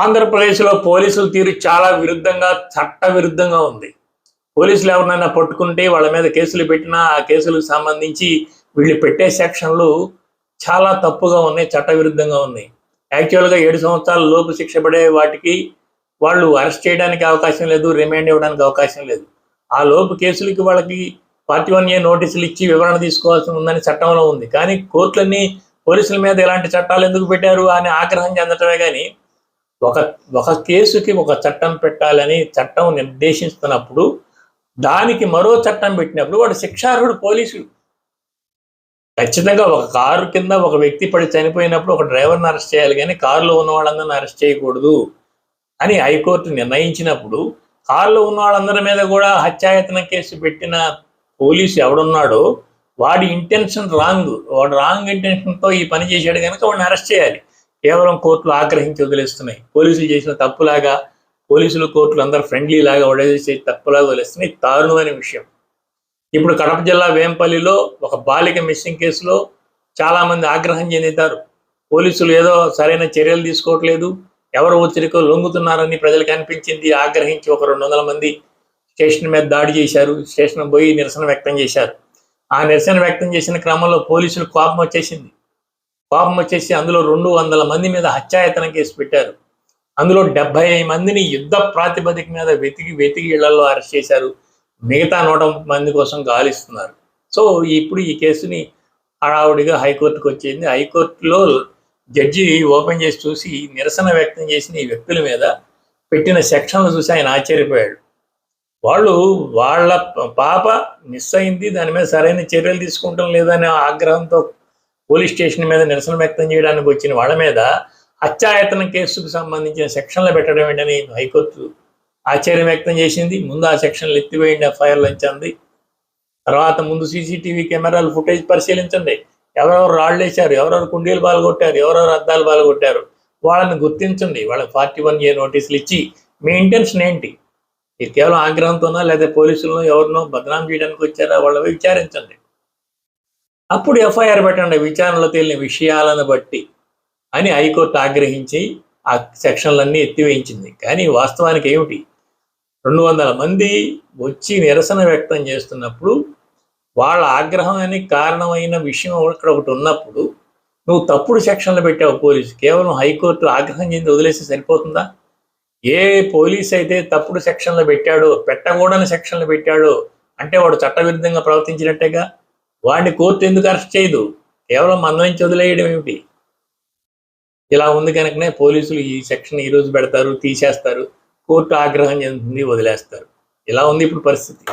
ఆంధ్రప్రదేశ్లో పోలీసుల తీరు చాలా విరుద్ధంగా చట్ట విరుద్ధంగా ఉంది. పోలీసులు ఎవరినైనా పట్టుకుంటే వాళ్ళ మీద కేసులు పెట్టినా ఆ కేసులకు సంబంధించి వీళ్ళు పెట్టే సెక్షన్లు చాలా తప్పుగా ఉన్నాయి చట్ట విరుద్ధంగా ఉన్నాయి. యాక్చువల్గా ఏడు సంవత్సరాల లోపు శిక్ష పడే వాటికి వాళ్ళు అరెస్ట్ చేయడానికి అవకాశం లేదు రిమాండ్ ఇవ్వడానికి అవకాశం లేదు. ఆ లోపు కేసులకి వాళ్ళకి ఫార్టీ వన్ ఏ నోటీసులు ఇచ్చి వివరణ తీసుకోవాల్సి ఉందని చట్టంలో ఉంది. కానీ కోర్టులన్నీ పోలీసుల మీద ఎలాంటి చట్టాలు ఎందుకు పెట్టారు అని ఆగ్రహం చెందటమే కానీ ఒక ఒక కేసుకి ఒక చట్టం పెట్టాలని చట్టం నిర్దేశిస్తున్నప్పుడు దానికి మరో చట్టం పెట్టినప్పుడు వాడు శిక్షార్హుడు పోలీసుడు. ఖచ్చితంగా ఒక కారు కింద ఒక వ్యక్తి పడి చనిపోయినప్పుడు ఒక డ్రైవర్ని అరెస్ట్ చేయాలి కానీ కారులో ఉన్న వాళ్ళందరిని అరెస్ట్ చేయకూడదు అని హైకోర్టు నిర్ణయించినప్పుడు కారులో ఉన్న వాళ్ళందరి మీద కూడా హత్యాయతన కేసు పెట్టిన పోలీసు ఎవడున్నాడో వాడి ఇంటెన్షన్ రాంగ్ వాడు రాంగ్ ఇంటెన్షన్తో ఈ పని చేశాడు కనుక వాడిని అరెస్ట్ చేయాలి. కేవలం కోర్టులు ఆగ్రహించి వదిలేస్తున్నాయి. పోలీసులు చేసిన తప్పులాగా పోలీసులు కోర్టులు అందరు ఫ్రెండ్లీ లాగా వదిలేసే తప్పులాగా వదిలేస్తున్నాయి. దారుణమైన విషయం. ఇప్పుడు కడప జిల్లా వేంపల్లిలో ఒక బాలిక మిస్సింగ్ కేసులో చాలా మంది ఆగ్రహం చెందుతారు పోలీసులు ఏదో సరైన చర్యలు తీసుకోవట్లేదు. ఎవరు ఒత్తిడికో లొంగుతున్నారని ప్రజలకు అనిపించింది. ఆగ్రహించి ఒక రెండు వందల మంది స్టేషన్ మీద దాడి చేశారు. స్టేషన్ పోయి నిరసన వ్యక్తం చేశారు. ఆ నిరసన వ్యక్తం చేసిన క్రమంలో పోలీసులు కోపం వచ్చేసింది. పాపం వచ్చేసి అందులో రెండు వందల మంది మీద హత్యాయతన కేసు పెట్టారు. అందులో డెబ్బై మందిని యుద్ధ ప్రాతిపదిక మీద వెతికి వెతికి ఇళ్ళలో అరెస్ట్ చేశారు. మిగతా నూట మంది కోసం గాలిస్తున్నారు. సో ఇప్పుడు ఈ కేసుని హడావుడిగా హైకోర్టుకు వచ్చింది. హైకోర్టులో జడ్జి ఓపెన్ చేసి చూసి నిరసన వ్యక్తం చేసిన ఈ వ్యక్తుల మీద పెట్టిన సెక్షన్లు చూసి ఆయన ఆశ్చర్యపోయాడు. వాళ్ళు వాళ్ళ పాప మిస్ అయింది. దాని మీద సరైన చర్యలు తీసుకుంటాం లేదనే ఆగ్రహంతో పోలీస్ స్టేషన్ మీద నిరసన వ్యక్తం చేయడానికి వచ్చిన వాళ్ళ మీద అత్యాయతన కేసుకు సంబంధించిన సెక్షన్లు పెట్టడం ఏంటని హైకోర్టు ఆశ్చర్యం వ్యక్తం చేసింది. ముందు ఆ సెక్షన్లు ఎత్తివేయండి ఎఫ్ఐఆర్లు ఇచ్చింది తర్వాత ముందు సీసీటీవీ కెమెరాలు ఫుటేజ్ పరిశీలించండి. ఎవరెవరు రాళ్ళు వేశారు ఎవరెవరు కుండీలు పాల్గొట్టారు ఎవరెవరు అద్దాలు పాల్గొట్టారు వాళ్ళని గుర్తించండి. వాళ్ళకి ఫార్టీ వన్ ఏ నోటీసులు ఇచ్చి మీ ఇంటెన్షన్ ఏంటి? ఇది కేవలం ఆగ్రహంతోనో లేదా పోలీసులను ఎవరినో బదనాం చేయడానికి వచ్చారా? వాళ్ళని విచారించండి. అప్పుడు ఎఫ్ఐఆర్ పెట్టండి విచారణలో తేలిన విషయాలను బట్టి అని హైకోర్టు ఆగ్రహించి ఆ సెక్షన్లన్నీ ఎత్తివేయించింది. కానీ వాస్తవానికి ఏమిటి? రెండు వందల మంది వచ్చి నిరసన వ్యక్తం చేస్తున్నప్పుడు వాళ్ళ ఆగ్రహానికి కారణమైన విషయం ఇక్కడ ఒకటి ఉన్నప్పుడు నువ్వు తప్పుడు సెక్షన్లు పెట్టావు పోలీసు కేవలం హైకోర్టు ఆగ్రహం చెంది వదిలేసి సరిపోతుందా? ఏ పోలీస్ అయితే తప్పుడు సెక్షన్లు పెట్టాడో పెట్టకూడని సెక్షన్లు పెట్టాడో అంటే వాడు చట్టవిరుద్ధంగా ప్రవర్తించినట్టేగా? వాడిని కోర్టు ఎందుకు అరెస్ట్ చేయదు? కేవలం మన వదిలేయడం ఏమిటి? ఇలా ఉంది కనుకనే పోలీసులు ఈ సెక్షన్ ఈ రోజు పెడతారు తీసేస్తారు కోర్టు ఆగ్రహం చెందుతుంది వదిలేస్తారు. ఇలా ఉంది ఇప్పుడు పరిస్థితి.